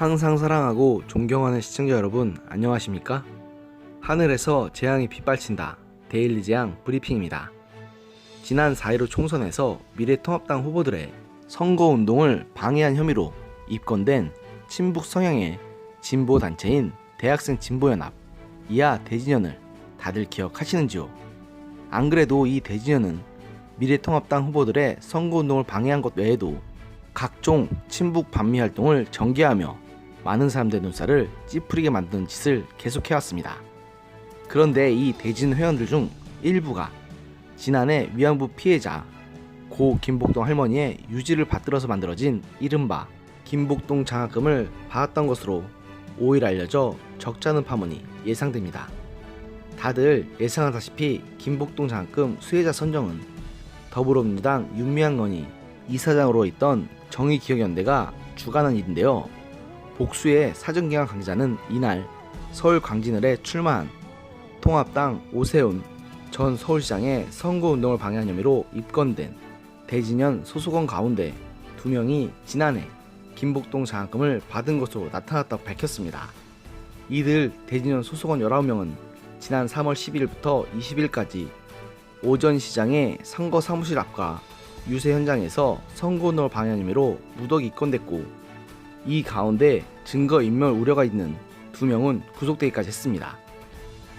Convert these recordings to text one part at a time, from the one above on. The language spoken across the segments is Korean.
항상 사랑하고 존경하는 시청자 여러분 안녕하십니까? 하늘에서 재앙이 빗발친다 데일리 재앙 브리핑입니다. 지난 4.15 총선에서 미래통합당 후보들의 선거운동을 방해한 혐의로 입건된 친북 성향의 진보 단체인 대학생 진보연합 이하 대진연을 다들 기억하시는지요? 안 그래도 이 대진연은 미래통합당 후보들의 선거운동을 방해한 것 외에도 각종 친북 반미 활동을 전개하며 많은 사람들의 눈살을 찌푸리게 만드는 짓을 계속해왔습니다. 그런데 이 대진 회원들 중 일부가 지난해 위안부 피해자 고 김복동 할머니의 유지를 받들어서 만들어진 이른바 김복동 장학금을 받았던 것으로 오일 알려져 적잖은 파문이 예상됩니다. 다들 예상하다시피 김복동 장학금 수혜자 선정은 더불어민주당 윤미향 의원이 이사장으로 있던 정의기억연대가 주관한 일인데요. 복수의 사정기관 관계자는 이날 서울 광진을에 출마한 통합당 오세훈 전 서울시장의 선거운동을 방해한 혐의로 입건된 대진현 소속원 가운데 두 명이 지난해 김복동 장학금을 받은 것으로 나타났다고 밝혔습니다. 이들 대진현 소속원 19명은 지난 3월 11일부터 20일까지 오전 시장의 선거 사무실 앞과 유세 현장에서 선거운동을 방해한 혐의로 무더기 입건됐고 이 가운데 증거 인멸 우려가 있는 두 명은 구속되기까지 했습니다.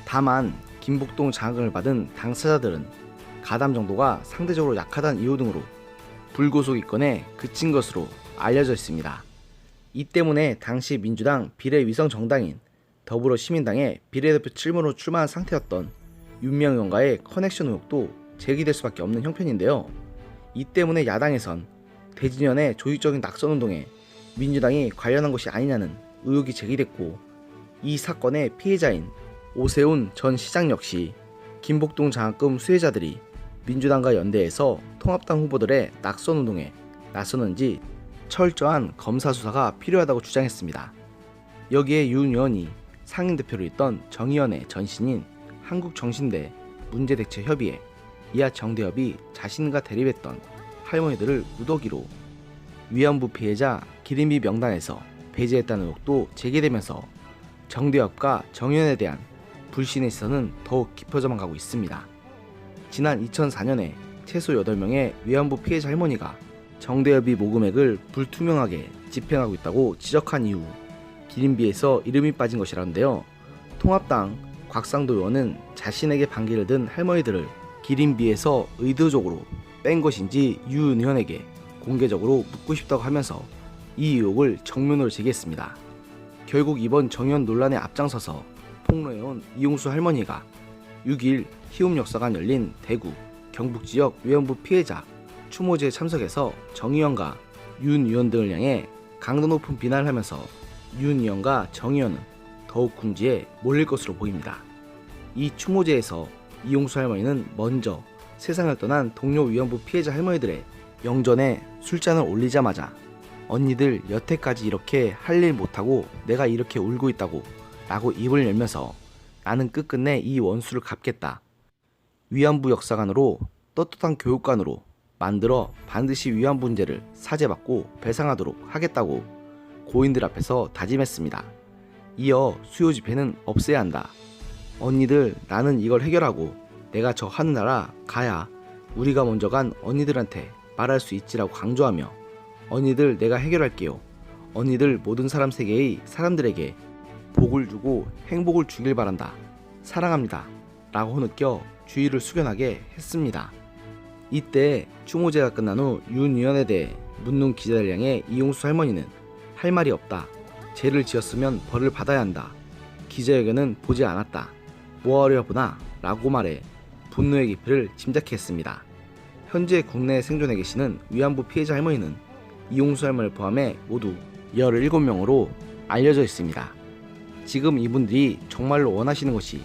다만 김복동 장학금을 받은 당사자들은 가담 정도가 상대적으로 약하다는 이유 등으로 불구속 입건에 그친 것으로 알려져 있습니다. 이 때문에 당시 민주당 비례위성 정당인 더불어시민당의 비례대표 출마로 출마한 상태였던 윤명 의원과의 커넥션 의혹도 제기될 수밖에 없는 형편인데요. 이 때문에 야당에선 대진연의 조직적인 낙선운동에 민주당이 관련한 것이 아니냐는 의혹이 제기됐고 이 사건의 피해자인 오세훈 전 시장 역시 김복동 장학금 수혜자들이 민주당과 연대해서 통합당 후보들의 낙선 운동에 나서는지 철저한 검사 수사가 필요하다고 주장했습니다. 여기에 윤 의원이 상임 대표로 있던 정의연의 전신인 한국정신대 문제대책협의회 이하 정대협이 자신과 대립했던 할머니들을 무더기로 위안부 피해자 기림비 명단에서 배제했다는 의혹도 제기되면서 정대협과 정의연에 대한 불신의 시선은 더욱 깊어져만 가고 있습니다. 지난 2004년에 최소 8명의 위안부 피해자 할머니가 정대협이 모금액을 불투명하게 집행하고 있다고 지적한 이후 기림비에서 이름이 빠진 것이라는데요. 통합당 곽상도 의원은 자신에게 반기를 든 할머니들을 기림비에서 의도적으로 뺀 것인지 유은 의원에게 공개적으로 묻고 싶다고 하면서 이 의혹을 정면으로 제기했습니다. 결국 이번 정의원 논란에 앞장서서 폭로해온 이용수 할머니가 6일 희움역사관 열린 대구 경북 지역 위안부 피해자 추모제에 참석해서 정 의원과 윤 의원 등을 향해 강도 높은 비난을 하면서 윤 의원과 정 의원은 더욱 궁지에 몰릴 것으로 보입니다. 이 추모제에서 이용수 할머니는 먼저 세상을 떠난 동료 위안부 피해자 할머니들의 영전에 술잔을 올리자마자 언니들 여태까지 이렇게 할 일 못하고 내가 이렇게 울고 있다고 라고 입을 열면서 나는 끝끝내 이 원수를 갚겠다. 위안부 역사관으로 떳떳한 교육관으로 만들어 반드시 위안부 문제를 사죄받고 배상하도록 하겠다고 고인들 앞에서 다짐했습니다. 이어 수요 집회는 없애야 한다. 언니들 나는 이걸 해결하고 내가 저 하늘나라 가야 우리가 먼저 간 언니들한테 말할 수 있지라고 강조하며 언니들 내가 해결할게요. 언니들 모든 사람 세계의 사람들에게 복을 주고 행복을 주길 바란다. 사랑합니다. 라고 느껴 주의를 숙연하게 했습니다. 이때 추모제가 끝난 후 윤 의원에 대해 묻는 기자들 향해 이용수 할머니는 할 말이 없다. 죄를 지었으면 벌을 받아야 한다. 기자회견은 보지 않았다. 뭐하려 보나? 라고 말해 분노의 깊이를 짐작했습니다. 현재 국내에 생존해 계시는 위안부 피해자 할머니는 이용수 할머니를 포함해 모두 17명으로 알려져 있습니다. 지금 이분들이 정말로 원하시는 것이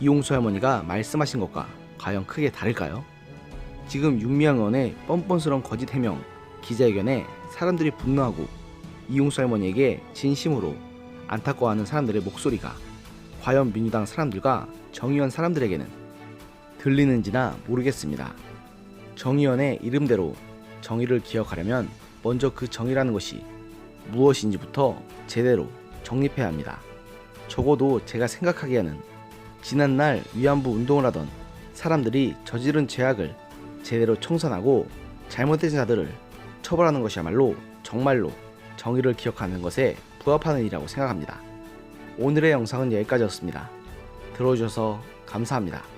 이용수 할머니가 말씀하신 것과 과연 크게 다를까요? 지금 윤미향 의원의 뻔뻔스러운 거짓 해명 기자회견에 사람들이 분노하고 이용수 할머니에게 진심으로 안타까워하는 사람들의 목소리가 과연 민주당 사람들과 정의원 사람들에게는 들리는지나 모르겠습니다. 정의원의 이름대로 정의를 기억하려면 먼저 그 정의라는 것이 무엇인지부터 제대로 정립해야 합니다. 적어도 제가 생각하기에 는 지난날 위안부 운동을 하던 사람들이 저지른 죄악을 제대로 청산하고 잘못된 자들을 처벌하는 것이야말로 정말로 정의를 기억하는 것에 부합하는 일이라고 생각합니다. 오늘의 영상은 여기까지였습니다. 들어주셔서 감사합니다.